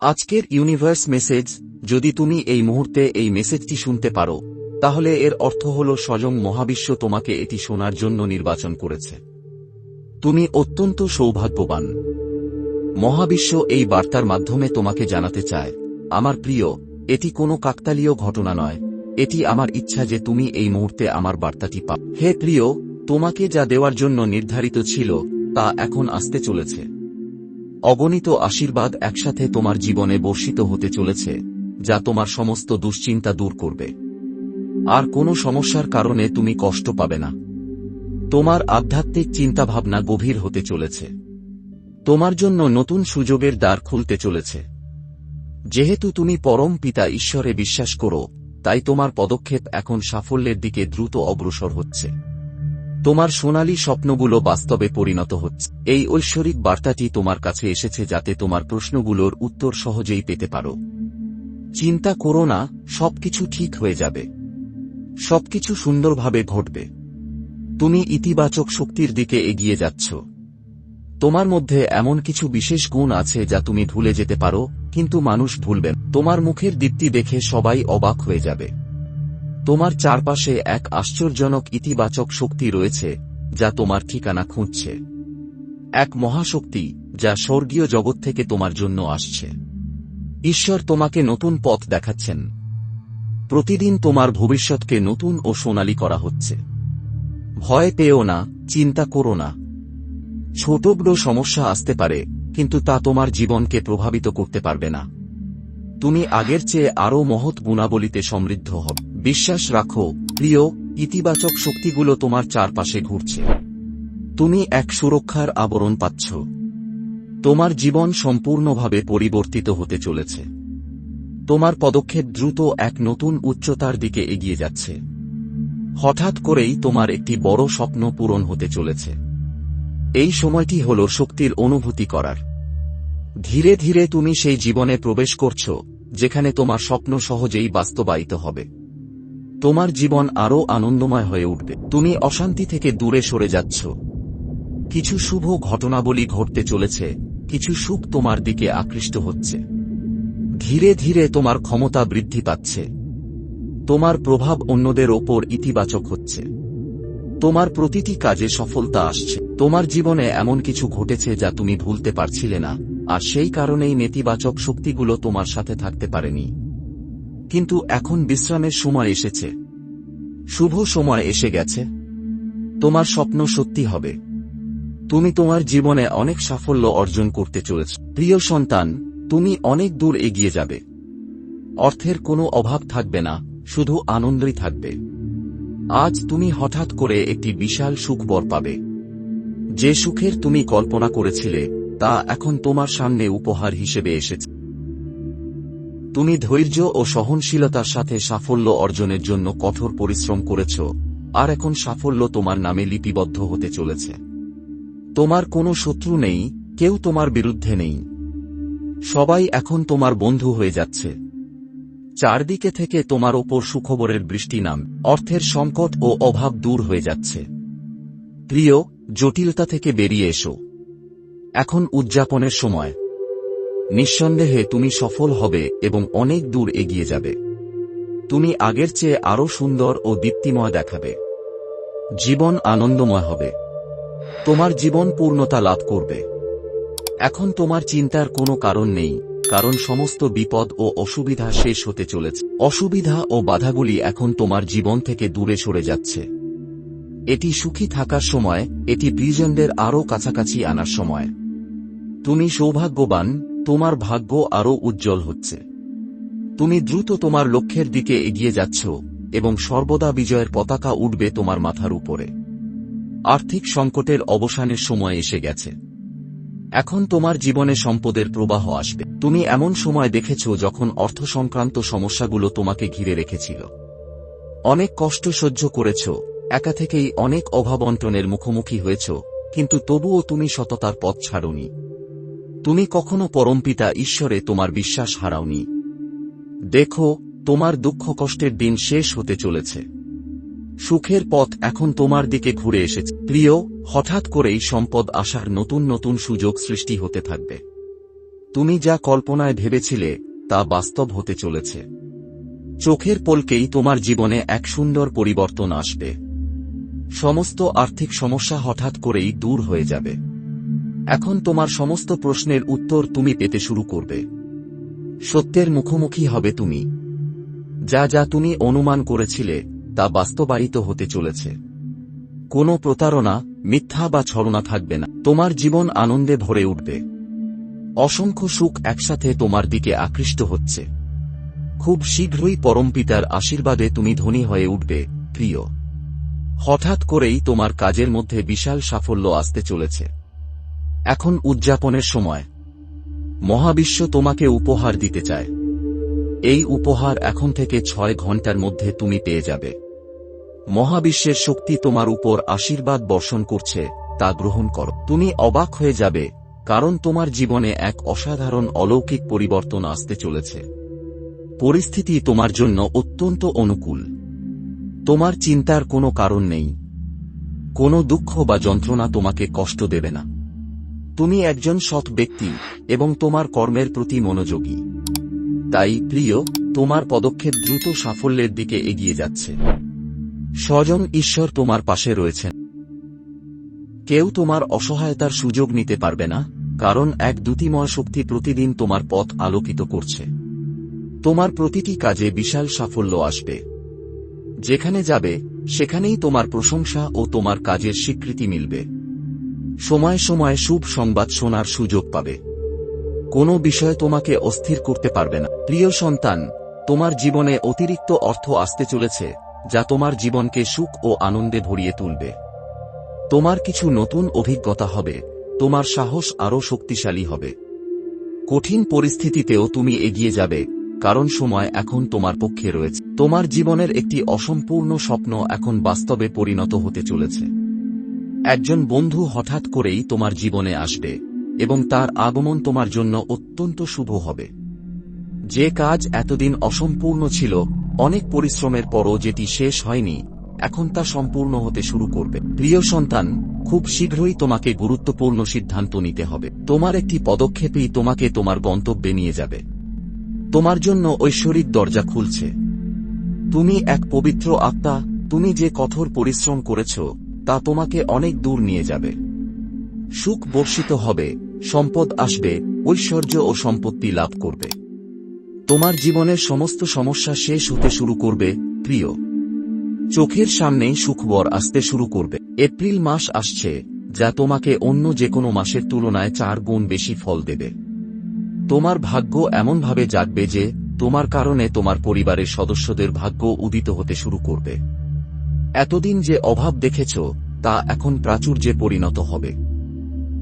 আজকের universe message, যদি তুমি এই মুহূর্তে এই মেসেজটি শুনতে পারো, তাহলে এর অর্থ হল স্বয়ং মহাবিশ্ব তোমাকে এটি শোনার জন্য নির্বাচন করেছে। তুমি অত্যন্ত সৌভাগ্যবান। মহাবিশ্ব এই বার্তার মাধ্যমে তোমাকে জানাতে চায়, আমার প্রিয়, এটি কোনো কাকতালীয় ঘটনা নয়। এটি আমার ইচ্ছা যে তুমি এই মুহূর্তে আমার বার্তাটি পাও হে প্রিয়, তোমাকে যা দেওয়ার জন্য নির্ধারিত ছিল, তা এখন আসতে চলেছে। অগণিত আশীর্বাদ একসাথে তোমার জীবনে বর্ষিত হতে চলেছে, যা তোমার সমস্ত দুশ্চিন্তা দূর করবে। আর কোনো সমস্যার কারণে তুমি কষ্ট পাবে না। তোমার আধ্যাত্মিক চিন্তাভাবনা গভীর হতে চলেছে। তোমার জন্য নতুন সুযোগের দ্বার খুলতে চলেছে। যেহেতু তুমি পরম পিতা ঈশ্বরে বিশ্বাস করো, তাই তোমার পদক্ষেপ এখন সাফল্যের দিকে দ্রুত অগ্রসর হচ্ছে। তোমার সোনালী স্বপ্নগুলো বাস্তবে পরিণত হচ্ছে। এই ঐশ্বরিক বার্তাটি তোমার কাছে এসেছে যাতে তোমার প্রশ্নগুলোর উত্তর সহজেই পেতে পারো। চিন্তা করো না, সবকিছু ঠিক হয়ে যাবে। সবকিছু সুন্দরভাবে ঘটবে। তুমি ইতিবাচক শক্তির দিকে এগিয়ে যাচ্ছ। তোমার মধ্যে এমন কিছু বিশেষ গুণ আছে যা তুমি ভুলে যেতে পারো, কিন্তু মানুষ ভুলবেন তোমার মুখের দীপ্তি দেখে সবাই অবাক হয়ে যাবে। তোমার চারপাশে এক আশ্চর্যজনক ইতিবাচক শক্তি রয়েছে, যা তোমার ঠিকানা খুঁজছে। এক মহাশক্তি, যা স্বর্গীয় জগৎ থেকে তোমার জন্য আসছে। ঈশ্বর তোমাকে নতুন পথ দেখাচ্ছেন। প্রতিদিন তোমার ভবিষ্যৎকে নতুন ও সোনালী করা হচ্ছে। ভয় পেও না, চিন্তা করো না। ছোট বড় সমস্যা আসতে পারে, কিন্তু তা তোমার জীবনকে প্রভাবিত করতে পারবে না। তুমি আগের চেয়ে আরও মহৎ গুণাবলীতে সমৃদ্ধ হবে বিশ্বাস রাখো, প্রিয়, ইতিবাচক শক্তিগুলো তোমার চারপাশে ঘুরছে। তুমি এক সুরক্ষার আবরণ পাচ্ছ। তোমার জীবন সম্পূর্ণভাবে পরিবর্তিত হতে চলেছে। তোমার পদক্ষেপ দ্রুত এক নতুন উচ্চতার দিকে এগিয়ে যাচ্ছে। হঠাৎ করেই তোমার একটি বড় স্বপ্ন পূরণ হতে চলেছে। এই সময়টি হল শক্তির অনুভূতি করার। ধীরে ধীরে তুমি সেই জীবনে প্রবেশ করছ, যেখানে তোমার স্বপ্ন সহজেই বাস্তবায়িত হবে। তোমার জীবন আরও আনন্দময় হয়ে উঠবে। তুমি অশান্তি থেকে দূরে সরে যাচ্ছ। কিছু শুভ ঘটনাবলী ঘটতে চলেছে, কিছু সুখ তোমার দিকে আকৃষ্ট হচ্ছে। ধীরে ধীরে তোমার ক্ষমতা বৃদ্ধি পাচ্ছে। তোমার প্রভাব অন্যদের ওপর ইতিবাচক হচ্ছে। তোমার প্রতিটি কাজে সফলতা আসছে। তোমার জীবনে এমন কিছু ঘটেছে যা তুমি ভুলতে পারছিলে না, আর সেই কারণেই নেতিবাচক শক্তিগুলো তোমার সাথে থাকতে পারেনি। কিন্তু এখন বিশ্রামের সময় এসেছে। শুভ সময় এসে গেছে। তোমার স্বপ্ন সত্যি হবে। তুমি তোমার জীবনে অনেক সাফল্য অর্জন করতে চলেছ। প্রিয় সন্তান, তুমি অনেক দূর এগিয়ে যাবে। অর্থের কোনো অভাব থাকবে না, শুধু আনন্দই থাকবে। আজ তুমি হঠাৎ করে একটি বিশাল সুখ বর পাবে। যে সুখের তুমি কল্পনা করেছিলে, তা এখন তোমার সামনে উপহার হিসেবে এসেছে। তুমি ধৈর্য ও সহনশীলতার সাথে সাফল্য অর্জনের জন্য কঠোর পরিশ্রম করেছ, আর এখন সাফল্য তোমার নামে লিপিবদ্ধ হতে চলেছে। তোমার কোনো শত্রু নেই, কেউ তোমার বিরুদ্ধে নেই। সবাই এখন তোমার বন্ধু হয়ে যাচ্ছে। চারদিকে থেকে তোমার ওপর সুখবরের বৃষ্টি নাম, অর্থের সংকট ও অভাব দূর হয়ে যাচ্ছে। প্রিয়, জটিলতা থেকে বেরিয়ে এসো। এখন উদযাপনের সময়। নিঃসন্দেহে তুমি সফল হবে এবং অনেক দূর এগিয়ে যাবে। তুমি আগের চেয়ে আরও সুন্দর ও দীপ্তিময় দেখাবে। জীবন আনন্দময় হবে। তোমার জীবন পূর্ণতা লাভ করবে। এখন তোমার চিন্তার কোনো কারণ নেই, কারণ সমস্ত বিপদ ও অসুবিধা শেষ হতে চলেছে। অসুবিধা ও বাধাগুলি এখন তোমার জীবন থেকে দূরে সরে যাচ্ছে। এটি সুখী থাকার সময়, এটি প্রিজনদের আরও কাছাকাছি আনার সময়। তুমি সৌভাগ্যবান তোমার ভাগ্য আরও উজ্জ্বল হচ্ছে। তুমি দ্রুত তোমার লক্ষ্যের দিকে এগিয়ে যাচ্ছ, এবং সর্বদা বিজয়ের পতাকা উঠবে তোমার মাথার উপরে। আর্থিক সংকটের অবসানের সময় এসে গেছে। এখন তোমার জীবনে সম্পদের প্রবাহ আসবে। তুমি এমন সময় দেখেছ যখন অর্থ সংক্রান্ত সমস্যাগুলো তোমাকে ঘিরে রেখেছিল। অনেক কষ্ট সহ্য করেছ, একা থেকেই অনেক অভাবন্টনের মুখোমুখি হয়েছ, কিন্তু তবুও তুমি সততার পথ ছাড়নি। তুমি কখনো পরমপিতা ঈশ্বরে তোমার বিশ্বাস হারাওনি। দেখো, তোমার দুঃখ কষ্টের দিন শেষ হতে চলেছে। সুখের পথ এখন তোমার দিকে ঘুরে এসেছে। প্রিয়, হঠাৎ করেই সম্পদ আসার নতুন নতুন সুযোগ সৃষ্টি হতে থাকবে। তুমি যা কল্পনায় ভেবেছিলে, তা বাস্তব হতে চলেছে। চোখের পলকেই তোমার জীবনে এক সুন্দর পরিবর্তন আসবে। সমস্ত আর্থিক সমস্যা হঠাৎ করেই দূর হয়ে যাবে। এখন তোমার সমস্ত প্রশ্নের উত্তর তুমি পেতে শুরু করবে। সত্যের মুখোমুখি হবে তুমি। যা যা তুমি অনুমান করেছিলে, তা বাস্তবায়িত হতে চলেছে। কোনো প্রতারণা, মিথ্যা বা ছলনা থাকবে না। তোমার জীবন আনন্দে ভরে উঠবে। অসংখ্য সুখ একসাথে তোমার দিকে আকৃষ্ট হচ্ছে। খুব শীঘ্রই পরমপিতার আশীর্বাদে তুমি ধনী হয়ে উঠবে, প্রিয়। হঠাৎ করেই তোমার কাজের মধ্যে বিশাল সাফল্য আসতে চলেছে। এখন উদযাপনের সময়। মহাবিশ্ব তোমাকে উপহার দিতে চায়। এই উপহার এখন থেকে ছয় ঘণ্টার মধ্যে তুমি পেয়ে যাবে। মহাবিশ্বের শক্তি তোমার উপর আশীর্বাদ বর্ষণ করছে, তা গ্রহণ করো। তুমি অবাক হয়ে যাবে, কারণ তোমার জীবনে এক অসাধারণ অলৌকিক পরিবর্তন আসতে চলেছে। পরিস্থিতি তোমার জন্য অত্যন্ত অনুকূল। তোমার চিন্তার কোনো কারণ নেই। কোনো দুঃখ বা যন্ত্রণা তোমাকে কষ্ট দেবে না। তুমি একজন সৎ ব্যক্তি এবং তোমার কর্মের প্রতি মনোযোগী। তাই, প্রিয়, তোমার পদক্ষেপ দ্রুত সাফল্যের দিকে এগিয়ে যাচ্ছে। স্বজন ঈশ্বর তোমার পাশে রয়েছেন। কেউ তোমার অসহায়তার সুযোগ নিতে পারবে না, কারণ এক দ্যুতিময় শক্তি প্রতিদিন তোমার পথ আলোকিত করছে। তোমার প্রতিটি কাজে বিশাল সাফল্য আসবে। যেখানে যাবে, সেখানেই তোমার প্রশংসা ও তোমার কাজের স্বীকৃতি মিলবে। সময় সময় শুভ সংবাদ শোনার সুযোগ পাবে। কোনো বিষয় তোমাকে অস্থির করতে পারবে না। প্রিয় সন্তান, তোমার জীবনে অতিরিক্ত অর্থ আসতে চলেছে, যা তোমার জীবনকে সুখ ও আনন্দে ভরিয়ে তুলবে। তোমার কিছু নতুন অভিজ্ঞতা হবে, তোমার সাহস আরও শক্তিশালী হবে। কঠিন পরিস্থিতিতেও তুমি এগিয়ে যাবে, কারণ সময় এখন তোমার পক্ষে রয়েছে। তোমার জীবনের একটি অসম্পূর্ণ স্বপ্ন এখন বাস্তবে পরিণত হতে চলেছে। একজন বন্ধু হঠাৎ করেই তোমার জীবনে আসবে, এবং তার আগমন তোমার জন্য অত্যন্ত শুভ হবে। যে কাজ এতদিন অসম্পূর্ণ ছিল, অনেক পরিশ্রমের পরও যেটি শেষ হয়নি, এখন তা সম্পূর্ণ হতে শুরু করবে। প্রিয় সন্তান, খুব শীঘ্রই তোমাকে গুরুত্বপূর্ণ সিদ্ধান্ত নিতে হবে। তোমার একটি পদক্ষেপই তোমাকে তোমার গন্তব্যে নিয়ে যাবে। তোমার জন্য ঐশ্বরিক দরজা খুলছে। তুমি এক পবিত্র আত্মা, তুমি যে কঠোর পরিশ্রম করেছ তা তোমাকে অনেক দূর নিয়ে যাবে। সুখ বর্ষিত হবে, সম্পদ আসবে, ঐশ্বর্য ও সম্পত্তি লাভ করবে। তোমার জীবনের সমস্ত সমস্যা শেষ হতে শুরু করবে, প্রিয়। চোখের সামনেই সুখবর আসতে শুরু করবে। এপ্রিল মাস আসছে, যা তোমাকে অন্য যে কোনো মাসের তুলনায় চার গুণ বেশি ফল দেবে। তোমার ভাগ্য এমনভাবে জাগবে যে, তোমার কারণে তোমার পরিবারের সদস্যদের ভাগ্য উদিত হতে শুরু করবে। এতদিন যে অভাব দেখেছ, তা এখন প্রাচুর্যে পরিণত হবে।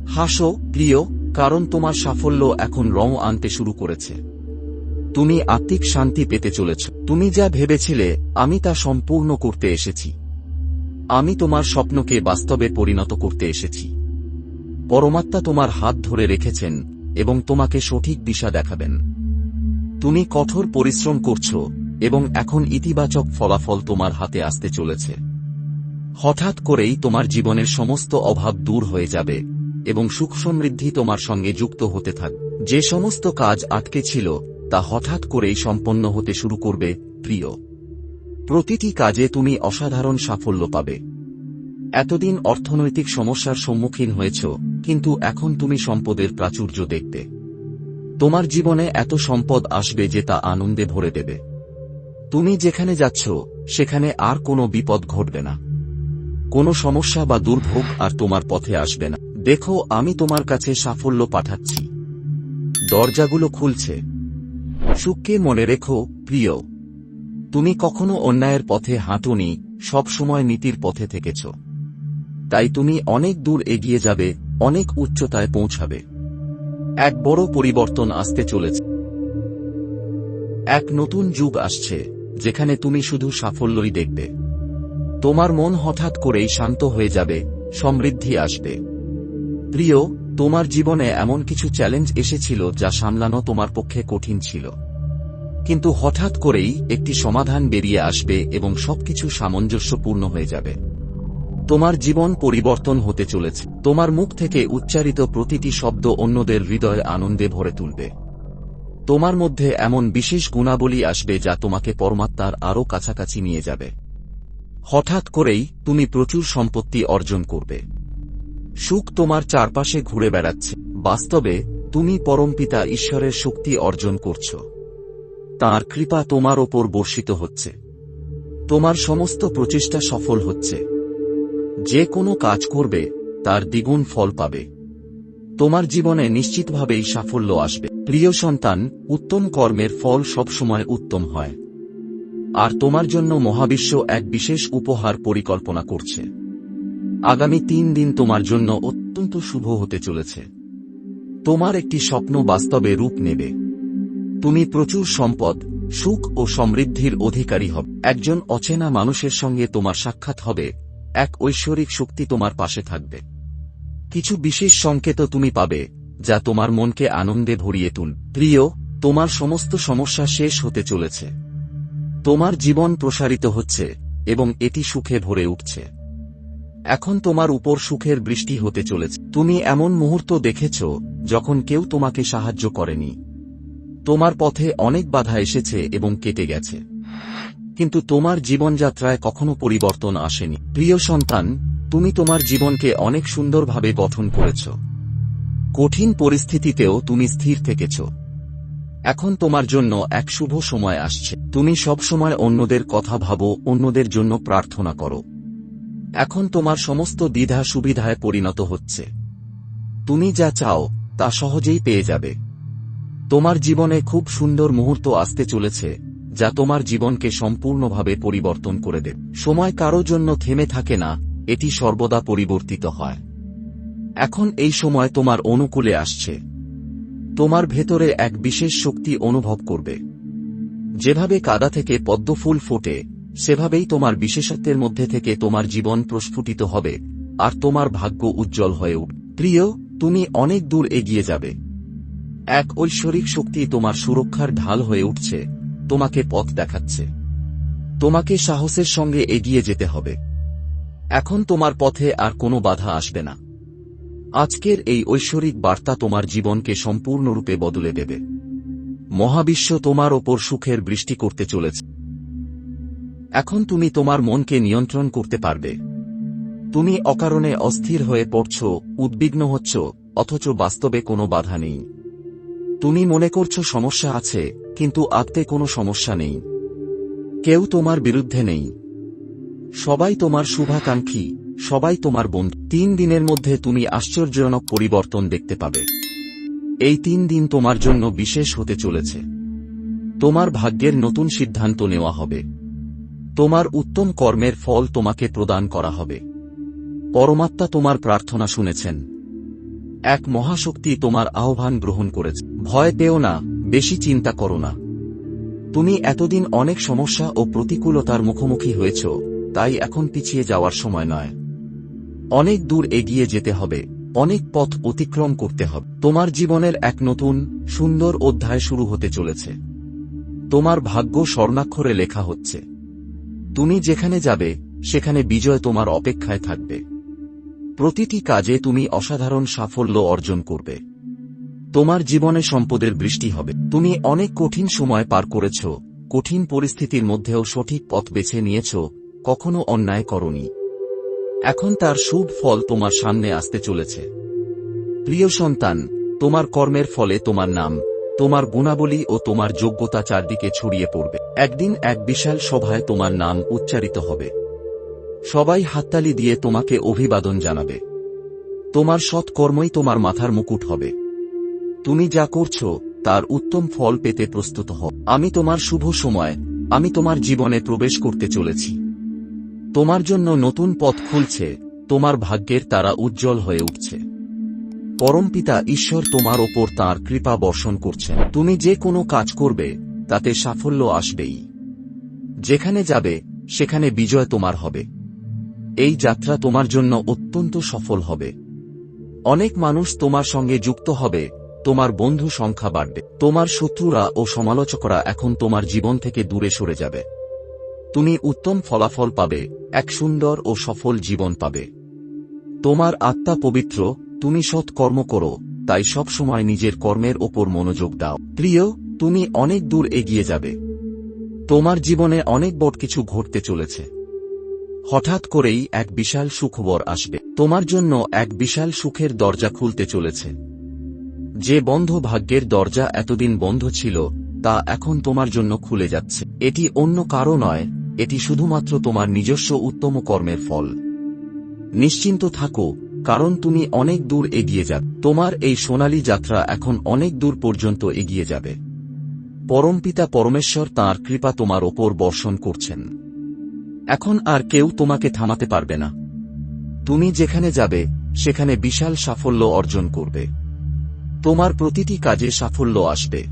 হাসো, প্রিয়, কারণ তোমার সাফল্য এখন রং আনতে শুরু করেছে। তুমি আত্মিক শান্তি পেতে চলেছ। তুমি যা ভেবেছিলে, আমি তা সম্পূর্ণ করতে এসেছি। আমি তোমার স্বপ্নকে বাস্তবে পরিণত করতে এসেছি। পরমাত্মা তোমার হাত ধরে রেখেছেন এবং তোমাকে সঠিক দিশা দেখাবেন। তুমি কঠোর পরিশ্রম করছ এবং এখন ইতিবাচক ফলাফল তোমার হাতে আসতে চলেছে। হঠাৎ করেই তোমার জীবনের সমস্ত অভাব দূর হয়ে যাবে এবং সুখ সমৃদ্ধি তোমার সঙ্গে যুক্ত হতে থাকবে যে সমস্ত কাজ আটকে ছিল, তা হঠাৎ করেই সম্পন্ন হতে শুরু করবে, প্রিয়। প্রতিটি কাজে তুমি অসাধারণ সাফল্য পাবে। এতদিন অর্থনৈতিক সমস্যার সম্মুখীন হয়েছ, কিন্তু এখন তুমি সম্পদের প্রাচুর্য দেখতে। তোমার জীবনে এত সম্পদ আসবে যে তা আনন্দে ভরে দেবে। তুমি যেখানে যাচ্ছ, সেখানে আর কোনো বিপদ ঘটবে না। কোনো সমস্যা বা দুর্ভোগ আর তোমার পথে আসবে না। দেখো, আমি তোমার কাছে সাফল্য পাঠাচ্ছি। দরজাগুলো খুলছে। সুখকে মনে রেখো, প্রিয়। তুমি কখনো অন্যায়ের পথে হাঁটুনি সবসময় নীতির পথে থেকেছ। তাই তুমি অনেক দূর এগিয়ে যাবে, অনেক উচ্চতায় পৌঁছাবে। এক বড় পরিবর্তন আসতে চলেছে। এক নতুন যুগ আসছে। যেখানে তুমি শুধু সাফল্যই দেখবে। তোমার মন হঠাৎ করেই শান্ত হয়ে যাবে, সমৃদ্ধি আসবে। প্রিয়, তোমার জীবনে এমন কিছু চ্যালেঞ্জ এসেছিল যা সামলানো তোমার পক্ষে কঠিন ছিল। কিন্তু হঠাৎ করেই একটি সমাধান বেরিয়ে আসবে এবং সবকিছু সামঞ্জস্যপূর্ণ হয়ে যাবে। তোমার জীবন পরিবর্তন হতে চলেছে। তোমার মুখ থেকে উচ্চারিত প্রতিটি শব্দ অন্যদের হৃদয়ে আনন্দে ভরে তুলবে। তোমার মধ্যে এমন বিশেষ গুণাবলী আসবে যা তোমাকে পরমাত্মার আরও কাছাকাছি নিয়ে যাবে। হঠাৎ করেই তুমি প্রচুর সম্পত্তি অর্জন করবে। সুখ তোমার চারপাশে ঘুরে বেড়াচ্ছে। বাস্তবে, তুমি পরমপিতা ঈশ্বরের শক্তি অর্জন করছ। তার কৃপা তোমার ওপর বর্ষিত হচ্ছে। তোমার সমস্ত প্রচেষ্টা সফল হচ্ছে। যে কোনো কাজ করবে, তার দ্বিগুণ ফল পাবে। তোমার জীবনে নিশ্চিতভাবেই সাফল্য আসবে। প্রিয় সন্তান, উত্তম কর্মের ফল সবসময় উত্তম হয়। আর তোমার জন্য মহাবিশ্ব এক বিশেষ উপহার পরিকল্পনা করছে। আগামী তিন দিন তোমার জন্য অত্যন্ত শুভ হতে চলেছে। তোমার একটি স্বপ্ন বাস্তবে রূপ নেবে। তুমি প্রচুর সম্পদ, সুখ ও সমৃদ্ধির অধিকারী হবে। একজন অচেনা মানুষের সঙ্গে তোমার সাক্ষাৎ হবে, এক ঐশ্বরিক শক্তি তোমার পাশে থাকবে। কিছু বিশেষ সংকেত তুমি পাবে, যা তোমার মনকে আনন্দে ভরিয়ে তুল। প্রিয়, তোমার সমস্ত সমস্যা শেষ হতে চলেছে। তোমার জীবন প্রসারিত হচ্ছে, এবং এটি সুখে ভরে উঠছে। এখন তোমার উপর সুখের বৃষ্টি হতে চলেছে। তুমি এমন মুহূর্ত দেখেছ, যখন কেউ তোমাকে সাহায্য করেনি। তোমার পথে অনেক বাধা এসেছে এবং কেটে গেছে। কিন্তু তোমার জীবনযাত্রায় কখনো পরিবর্তন আসেনি। প্রিয় সন্তান, তুমি তোমার জীবনকে অনেক সুন্দরভাবে গঠন করেছ। কঠিন পরিস্থিতিতেও তুমি স্থির থেকেছ। এখন তোমার জন্য এক শুভ সময় আসছে। তুমি সবসময় অন্যদের কথা ভাবো, অন্যদের জন্য প্রার্থনা করো। এখন তোমার সমস্ত দ্বিধা সুবিধায় পরিণত হচ্ছে। তুমি যা চাও, তা সহজেই পেয়ে যাবে। তোমার জীবনে খুব সুন্দর মুহূর্ত আসতে চলেছে। যা তোমার জীবনকে সম্পূর্ণভাবে পরিবর্তন করে দেবে। সময় কারও জন্য থেমে থাকে না, এটি সর্বদা পরিবর্তিত হয়। এখন এই সময় তোমার অনুকূলে আসছে। তোমার ভেতরে এক বিশেষ শক্তি অনুভব করবে। যেভাবে কাদা থেকে পদ্মফুল ফোটে, সেভাবেই তোমার বিশেষত্বের মধ্যে থেকে তোমার জীবন প্রস্ফুটিত হবে, আর তোমার ভাগ্য উজ্জ্বল হয়ে উঠ প্রিয়, তুমি অনেক দূর এগিয়ে যাবে। এক ঐশ্বরিক শক্তি তোমার সুরক্ষার ঢাল হয়ে উঠছে। তোমাকে পথ দেখাচ্ছে। তোমাকে সাহসের সঙ্গে এগিয়ে যেতে হবে। এখন তোমার পথে আর কোনো বাধা আসবে না। আজকের এই ঐশ্বরিক বার্তা তোমার জীবনকে সম্পূর্ণরূপে বদলে দেবে। মহাবিশ্ব তোমার ওপর সুখের বৃষ্টি করতে চলেছে। এখন তুমি তোমার মনকে নিয়ন্ত্রণ করতে পারবে। তুমি অকারণে অস্থির হয়ে পড়ছ, উদ্বিগ্ন হচ্ছ, অথচ বাস্তবে কোনো বাধা নেই। তুমি মনে করছ সমস্যা আছে, কিন্তু আত্মে কোনো সমস্যা নেই। কেউ তোমার বিরুদ্ধে নেই। সবাই তোমার শুভাকাঙ্ক্ষী, সবাই তোমার বন্ধু। তিন দিনের মধ্যে তুমি আশ্চর্যজনক পরিবর্তন দেখতে পাবে। এই তিন দিন তোমার জন্য বিশেষ হতে চলেছে। তোমার ভাগ্যের নতুন সিদ্ধান্ত নেওয়া হবে। তোমার উত্তম কর্মের ফল তোমাকে প্রদান করা হবে। পরমাত্মা তোমার প্রার্থনা শুনেছেন। এক মহাশক্তি তোমার আহ্বান গ্রহণ করেছে। ভয় পেও না, বেশি চিন্তা করো না। তুমি এতদিন অনেক সমস্যা ও প্রতিকূলতার মুখোমুখি হয়েছ, তাই এখন পিছিয়ে যাওয়ার সময় নয়। অনেক দূর এগিয়ে যেতে হবে, অনেক পথ অতিক্রম করতে হবে। তোমার জীবনের এক নতুন, সুন্দর অধ্যায় শুরু হতে চলেছে। তোমার ভাগ্য স্বর্ণাক্ষরে লেখা হচ্ছে। তুমি যেখানে যাবে, সেখানে বিজয় তোমার অপেক্ষায় থাকবে। প্রতিটি কাজে তুমি অসাধারণ সাফল্য অর্জন করবে। তোমার জীবনে সম্পদের বৃষ্টি হবে। তুমি অনেক কঠিন সময় পার করেছ, কঠিন পরিস্থিতির মধ্যেও সঠিক পথ বেছে নিয়েছ, কখনো অন্যায় করনি। এখন তার শুভ ফল তোমার সামনে আসতে চলেছে। প্রিয় সন্তান, তোমার কর্মের ফলে তোমার নাম, তোমার গুণাবলী ও তোমার যোগ্যতা চারদিকে ছড়িয়ে পড়বে। একদিন এক বিশাল সভায় তোমার নাম উচ্চারিত হবে। সবাই হাততালি দিয়ে তোমাকে অভিবাদন জানাবে। তোমার সৎকর্মই তোমার মাথার মুকুট হবে। তুমি যা করছ, তার উত্তম ফল পেতে প্রস্তুত হও। আমি তোমার শুভ সময়, আমি তোমার জীবনে প্রবেশ করতে চলেছি। তোমার জন্য নতুন পথ খুলছে, তোমার ভাগ্যের তারা উজ্জ্বল হয়ে উঠছে। পরমপিতা ঈশ্বর তোমার ওপর তাঁর কৃপা বর্ষণ করছেন। তুমি যে কোনো কাজ করবে, তাতে সাফল্য আসবেই। যেখানে যাবে, সেখানে বিজয় তোমার হবে। এই যাত্রা তোমার জন্য অত্যন্ত সফল হবে। অনেক মানুষ তোমার সঙ্গে যুক্ত হবে, তোমার বন্ধু সংখ্যা বাড়বে, তোমার শত্রুরা ও সমালোচকরা এখন তোমার জীবন থেকে দূরে সরে যাবে। তুমি উত্তম ফলাফল পাবে, এক সুন্দর ও সফল জীবন পাবে। তোমার আত্মা পবিত্র, তুমি সৎ কর্ম করো, তাই সব সময় নিজের কর্মের ওপর মনোযোগ দাও। প্রিয়, তুমি অনেক দূর এগিয়ে যাবে। তোমার জীবনে অনেক বড় কিছু ঘটতে চলেছে। হঠাৎ করেই এক বিশাল সুখবর আসবে। তোমার জন্য এক বিশাল সুখের দরজা খুলতে চলেছে। যে বন্ধ ভাগ্যের দরজা এতদিন বন্ধ ছিল, তা এখন তোমার জন্য খুলে যাচ্ছে। এটি অন্য কারও নয়, এটি শুধুমাত্র তোমার নিজস্ব উত্তম কর্মের ফল। নিশ্চিন্ত থাকো, কারণ তুমি অনেক দূর এগিয়ে যাবে। তোমার এই সোনালী যাত্রা এখন অনেক দূর পর্যন্ত এগিয়ে যাবে। পরমপিতা পরমেশ্বর তাঁর কৃপা তোমার ওপর বর্ষণ করছেন। এখন আর কেউ তোমাকে থামাতে পারবে না। তুমি যেখানে যাবে, সেখানে বিশাল সাফল্য অর্জন করবে। তোমার প্রতিটি কাজে সাফল্য আসবে।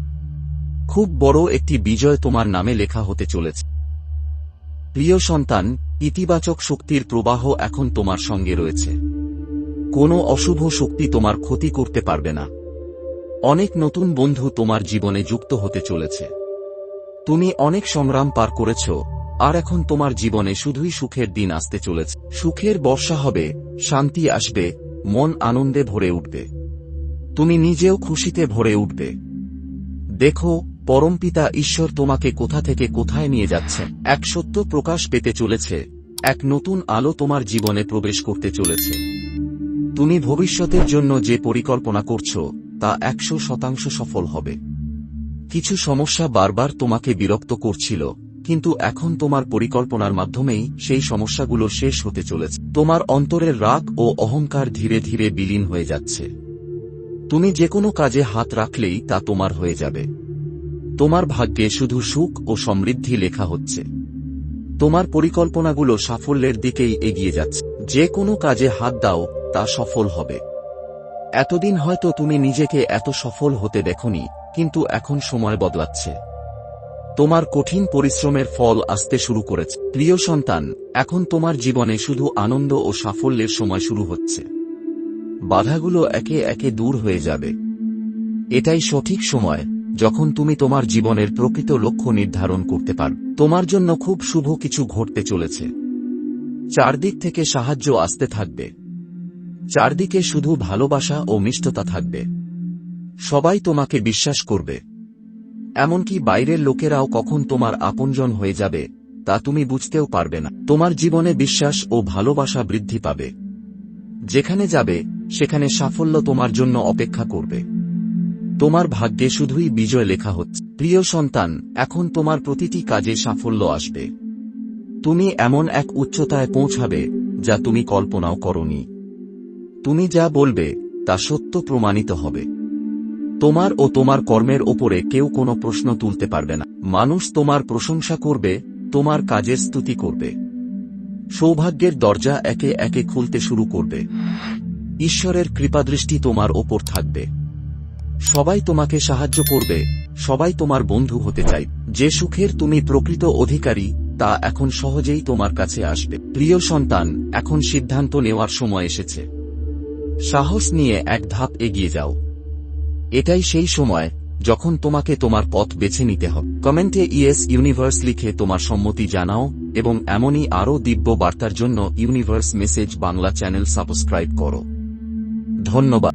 খুব বড় একটি বিজয় তোমার নামে লেখা হতে চলেছে। প্রিয় সন্তান, ইতিবাচক শক্তির প্রবাহ এখন তোমার সঙ্গে রয়েছে। কোনো অশুভ শক্তি তোমার ক্ষতি করতে পারবে না। অনেক নতুন বন্ধু তোমার জীবনে যুক্ত হতে চলেছে। তুমি অনেক সংগ্রাম পার করেছ আর এখন তোমার জীবনে শুধুই সুখের দিন আসতে চলেছে। সুখের বর্ষা হবে, শান্তি আসবে, মন আনন্দে ভরে উঠবে। তুমি নিজেও খুশিতে ভরে উঠবে। দেখো পরমপিতা ঈশ্বর তোমাকে কোথা থেকে কোথায় নিয়ে যাচ্ছে। এক সত্য প্রকাশ পেতে চলেছে। এক নতুন আলো তোমার জীবনে প্রবেশ করতে চলেছে। তুমি ভবিষ্যতের জন্য যে পরিকল্পনা করছ, তা একশো শতাংশ সফল হবে। কিছু সমস্যা বারবার তোমাকে বিরক্ত করছিল। কিন্তু এখন তোমার পরিকল্পনার মাধ্যমেই সেই সমস্যাগুলো শেষ হতে চলেছে। তোমার অন্তরের রাগ ও অহংকার ধীরে ধীরে বিলীন হয়ে যাচ্ছে। তুমি যে কোনো কাজে হাত রাখলেই তা তোমার হয়ে যাবে। তোমার ভাগ্যে শুধু সুখ ও সমৃদ্ধি লেখা হচ্ছে। তোমার পরিকল্পনাগুলো সাফল্যের দিকেই এগিয়ে যাচ্ছে। যে কোনো কাজে হাত দাও, তা সফল হবে। এতদিন হয়তো তুমি নিজেকে এত সফল হতে দেখনি, কিন্তু এখন সময় বদলাচ্ছে। তোমার কঠিন পরিশ্রমের ফল আসতে শুরু করেছে। প্রিয় সন্তান, এখন তোমার জীবনে শুধু আনন্দ ও সাফল্যের সময় শুরু হচ্ছে। বাধাগুলো একে একে দূর হয়ে যাবে। এটাই সঠিক সময়, যখন তুমি তোমার জীবনের প্রকৃত লক্ষ্য নির্ধারণ করতে পার তোমার জন্য খুব শুভ কিছু ঘটতে চলেছে। চারদিক থেকে সাহায্য আসতে থাকবে। চারদিকে শুধু ভালোবাসা ও মিষ্টতা থাকবে। সবাই তোমাকে বিশ্বাস করবে। এমনকি বাইরের লোকেরাও কখন তোমার আপনজন হয়ে যাবে, তা তুমি বুঝতেও পারবে না। তোমার জীবনে বিশ্বাস ও ভালোবাসা বৃদ্ধি পাবে। যেখানে যাবে, সেখানে সাফল্য তোমার জন্য অপেক্ষা করবে। তোমার ভাগ্যে শুধুই বিজয় লেখা হচ্ছে। প্রিয় সন্তান, এখন তোমার প্রতিটি কাজে সাফল্য আসবে। তুমি এমন এক উচ্চতায় পৌঁছাবে, যা তুমি কল্পনাও করনি। তুমি যা বলবে, তা সত্য প্রমাণিত হবে। তোমার ও তোমার কর্মের ওপরে কেউ কোনো প্রশ্ন তুলতে পারবে না। মানুষ তোমার প্রশংসা করবে, তোমার কাজের স্তুতি করবে। সৌভাগ্যের দরজা একে একে খুলতে শুরু করবে। ঈশ্বরের কৃপাদৃষ্টি তোমার ওপর থাকবে। সবাই তোমাকে সাহায্য করবে, সবাই তোমার বন্ধু হতে চাই। যে সুখের তুমি প্রকৃত অধিকারী, তা এখন সহজেই তোমার কাছে আসবে। প্রিয় সন্তান, এখন সিদ্ধান্ত নেওয়ার সময় এসেছে। সাহস নিয়ে এক ধাপ এগিয়ে যাও। এটাই সেই সময়, যখন তোমাকে তোমার পথ বেছে নিতে হবে। কমেন্টে ইয়েস ইউনিভার্স লিখে তোমার সম্মতি জানাও, এবং এমনই আরও দিব্য বার্তার জন্য universe message Bangla channel subscribe করো। ধন্যবাদ।